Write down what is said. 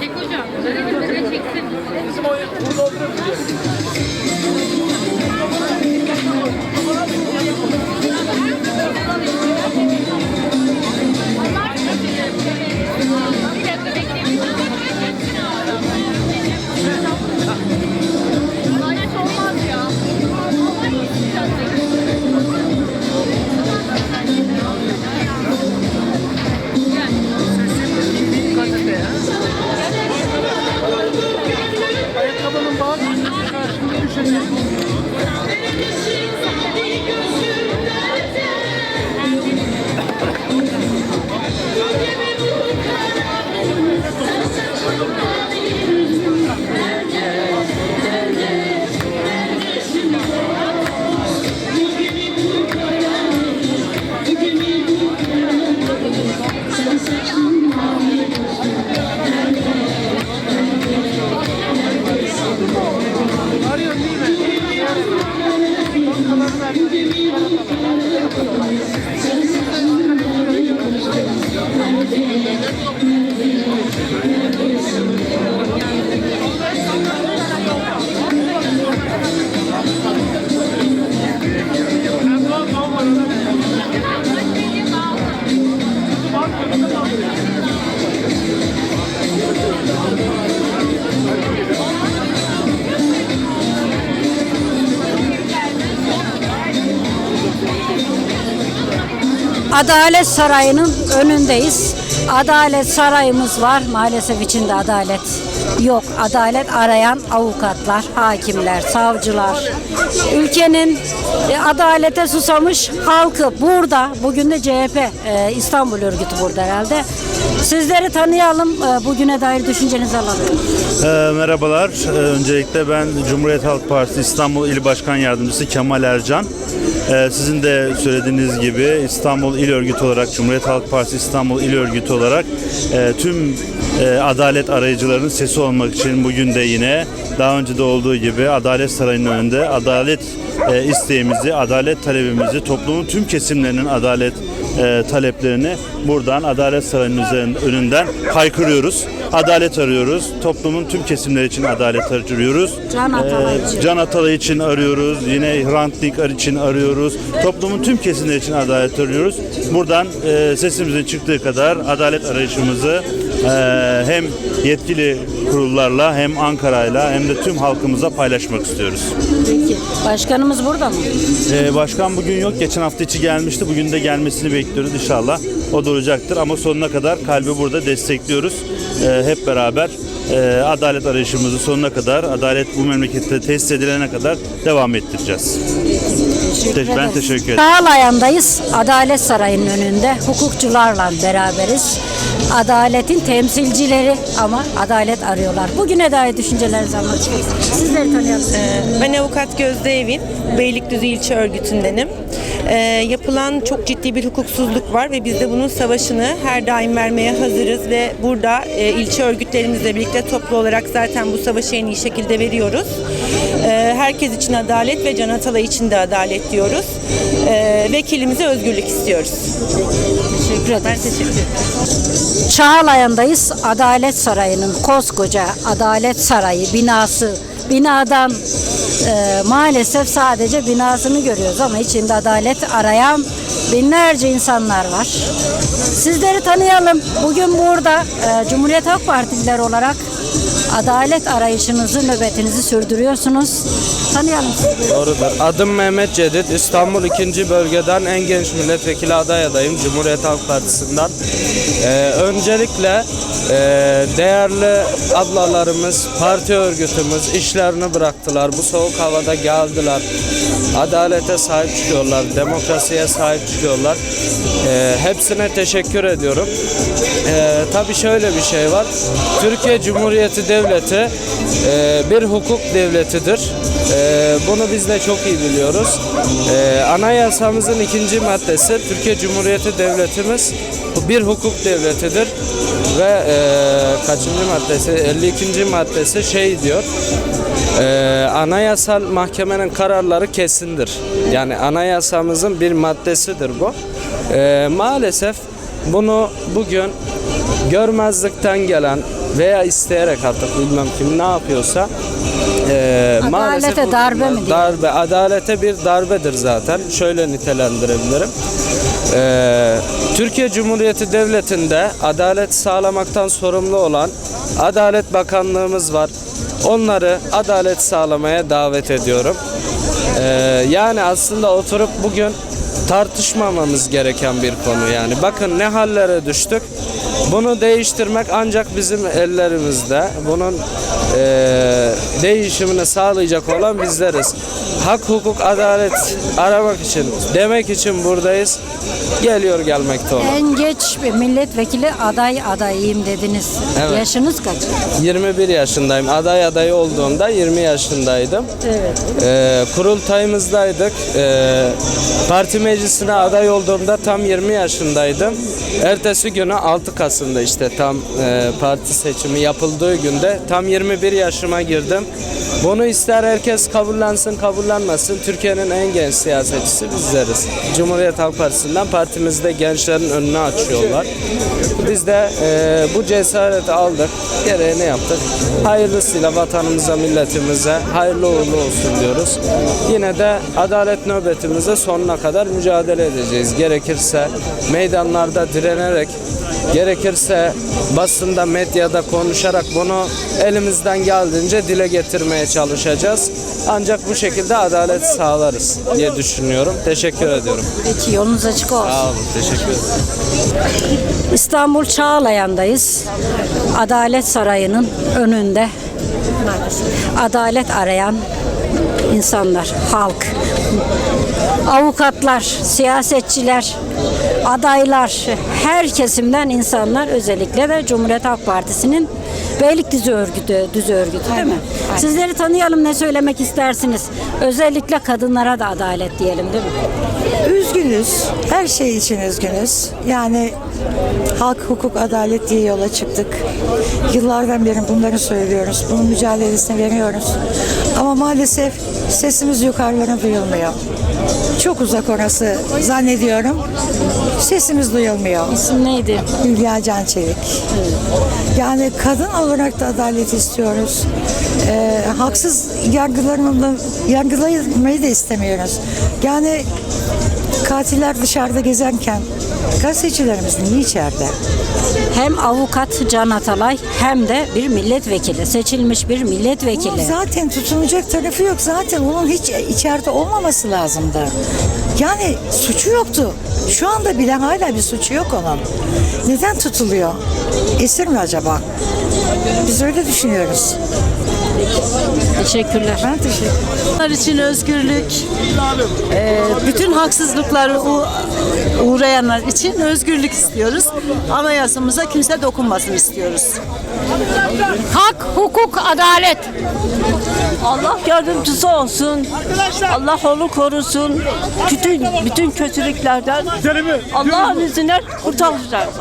Çek hocam. Çeksin. Bizim oyun bunu doldurabiliriz. Bankaların arıyorsun. Adalet Sarayı'nın önündeyiz. Adalet Sarayımız var. Maalesef içinde adalet yok. Adalet arayan avukatlar, hakimler, savcılar. Ülkenin e, adalete susamış halkı burada. Bugün de CHP e, İstanbul örgütü burada herhalde. Sizleri tanıyalım. E, Bugüne dair düşüncenizi alalım. Ee, merhabalar. Öncelikle ben Cumhuriyet Halk Partisi İstanbul İl Başkan Yardımcısı Kemal Ercan. Ee, sizin de söylediğiniz gibi İstanbul İl Örgütü olarak, Cumhuriyet Halk Partisi İstanbul İl Örgütü olarak e, tüm e, adalet arayıcılarının sesi olmak için bugün de yine daha önce de olduğu gibi Adalet Sarayı'nın önünde adalet e, isteğimizi, adalet talebimizi, toplumun tüm kesimlerinin adalet e, taleplerini buradan Adalet Sarayı'nın üzerinde, önünden haykırıyoruz. Adalet arıyoruz. Toplumun tüm kesimleri için adalet arıyoruz. Can Atalay Ee, için. Can Atalay için arıyoruz. Yine Hrant Dink için arıyoruz. Toplumun tüm kesimleri için adalet arıyoruz. Buradan e, sesimizin çıktığı kadar adalet arayışımızı e, hem yetkili kurullarla hem Ankara'yla hem de tüm halkımıza paylaşmak istiyoruz. Peki. Başkanımız burada mı? Ee, başkan bugün yok. Geçen hafta içi gelmişti. Bugün de gelmesini bekliyoruz inşallah. O da olacaktır ama sonuna kadar kalbi burada destekliyoruz. Ee, hep beraber e, adalet arayışımızı sonuna kadar, adalet bu memlekette tesis edilene kadar devam ettireceğiz. Te- ben teşekkür ederim. Çağlayan'dayız. Adalet Sarayı'nın önünde hukukçularla beraberiz. Adaletin temsilcileri ama adalet arıyorlar. Bugüne dair düşüncelerinizi istiyorum. Sizleri tanıyalım. Ben avukat Gözde Evin, Beylikdüzü İlçe Örgütü'ndenim. Ee, yapılan çok ciddi bir hukuksuzluk var ve biz de bunun savaşını her daim vermeye hazırız ve burada e, ilçe örgütlerimizle birlikte toplu olarak zaten bu savaşı en iyi şekilde veriyoruz. Ee, herkes için adalet ve Can Atalay için de adalet diyoruz. Ee, vekilimize özgürlük istiyoruz. Teşekkür ederim. Ben teşekkür ederim. Çağlayan'dayız. Adalet Sarayı'nın koskoca Adalet Sarayı binası binadan e, maalesef sadece binasını görüyoruz ama içinde adalet arayan binlerce insanlar var. Sizleri tanıyalım. Bugün burada e, Cumhuriyet Halk Partililer olarak adalet arayışınızı, nöbetinizi sürdürüyorsunuz. Tanıyalım sizi. Doğrudur. Adım Mehmet Cedid. İstanbul 2. bölgeden en genç milletvekili aday adayım Cumhuriyet Halk Partisi'nden. Ee, öncelikle e, değerli ablalarımız, parti örgütümüz işlerini bıraktılar. Bu soğuk havada geldiler. Adalete sahip çıkıyorlar, demokrasiye sahip çıkıyorlar. Ee, hepsine teşekkür ediyorum. Ee, tabii şöyle bir şey var. Türkiye Cumhuriyeti Devleti e, bir hukuk devletidir. E, bunu biz de çok iyi biliyoruz. E, anayasamızın ikinci maddesi Türkiye Cumhuriyeti Devletimiz bir hukuk devletidir ve e, kaçıncı maddesi 52. maddesi şey diyor e, anayasal mahkemenin kararları kesindir. Yani anayasamızın bir maddesidir bu. E, maalesef bunu bugün görmezlikten gelen veya isteyerek artık bilmem kim ne yapıyorsa e, maalesef Adalete bu- darbe mi diyor? Darbe, adalete bir darbedir zaten. Şöyle nitelendirebilirim. Ee, Türkiye Cumhuriyeti Devleti'nde adalet sağlamaktan sorumlu olan Adalet Bakanlığımız var. Onları adalet sağlamaya davet ediyorum. Ee, yani aslında oturup bugün tartışmamamız gereken bir konu yani. Bakın ne hallere düştük. Bunu değiştirmek ancak bizim ellerimizde. Bunun eee, değişimini sağlayacak olan bizleriz. Hak, hukuk, adalet aramak için, demek için buradayız. Geliyor gelmekte olan. En geç bir milletvekili aday adayıyım dediniz. Evet. Yaşınız kaç? 21 yaşındayım. Aday adayı olduğumda 20 yaşındaydım. Evet. Ee, kurultayımızdaydık. Ee, parti meclisine aday olduğumda tam 20 yaşındaydım. Ertesi günü 6 Kasım'da işte tam e, parti seçimi yapıldığı günde tam 21 yaşıma girdim. Bunu ister herkes kabullensin kabullenmesin. Türkiye'nin en genç siyasetçisi bizleriz. Cumhuriyet Halk Partisi'nden partimizde gençlerin önünü açıyorlar. Biz de e, bu cesareti aldık. Gereğini yaptık. Hayırlısıyla vatanımıza, milletimize hayırlı uğurlu olsun diyoruz. Yine de adalet nöbetimize sonuna kadar mücadele edeceğiz. Gerekirse meydanlarda direnerek, gerekirse basında, medyada konuşarak bunu elimizden geldiğince dile getirmeye çalışacağız. Ancak bu şekilde adalet sağlarız diye düşünüyorum. Teşekkür ediyorum. Peki yolunuz açık olsun. Sağ olun. Teşekkür ederim. İstanbul Çağlayan'dayız. Adalet Sarayı'nın önünde adalet arayan insanlar, halk, avukatlar, siyasetçiler, adaylar, her kesimden insanlar özellikle de Cumhuriyet Halk Partisi'nin Beylikdüzü örgütü, düz örgütü değil mi? Sizleri tanıyalım ne söylemek istersiniz? Özellikle kadınlara da adalet diyelim değil mi? Üzgünüz. Her şey için üzgünüz. Yani hak, hukuk, adalet diye yola çıktık. Yıllardan beri bunları söylüyoruz. Bunun mücadelesini veriyoruz. Ama maalesef sesimiz yukarılara duyulmuyor. Çok uzak orası zannediyorum. Sesimiz duyulmuyor. İsim neydi? Hülya Can Çelik. Yani kadın olarak da adalet istiyoruz. Ee, haksız yargılarını yargılamayı da istemiyoruz. Yani katiller dışarıda gezerken gazetecilerimiz niye içeride? Hem avukat Can Atalay hem de bir milletvekili, seçilmiş bir Bunun milletvekili. zaten tutunacak tarafı yok. Zaten onun hiç içeride olmaması lazımdı. Yani suçu yoktu. Şu anda bile hala bir suçu yok onun. Neden tutuluyor? Esir mi acaba? Biz öyle düşünüyoruz. Teşekkürler. Ben teşekkür ederim. Onlar için özgürlük, eee, bütün haksızlıklara u- uğrayanlar için özgürlük istiyoruz. Anayasamıza kimse dokunmasın istiyoruz. Hak, hukuk, adalet. Allah yardımcısı olsun. Allah onu korusun. Bütün bütün kötülüklerden Allah'ın izniyle kurtaracağız.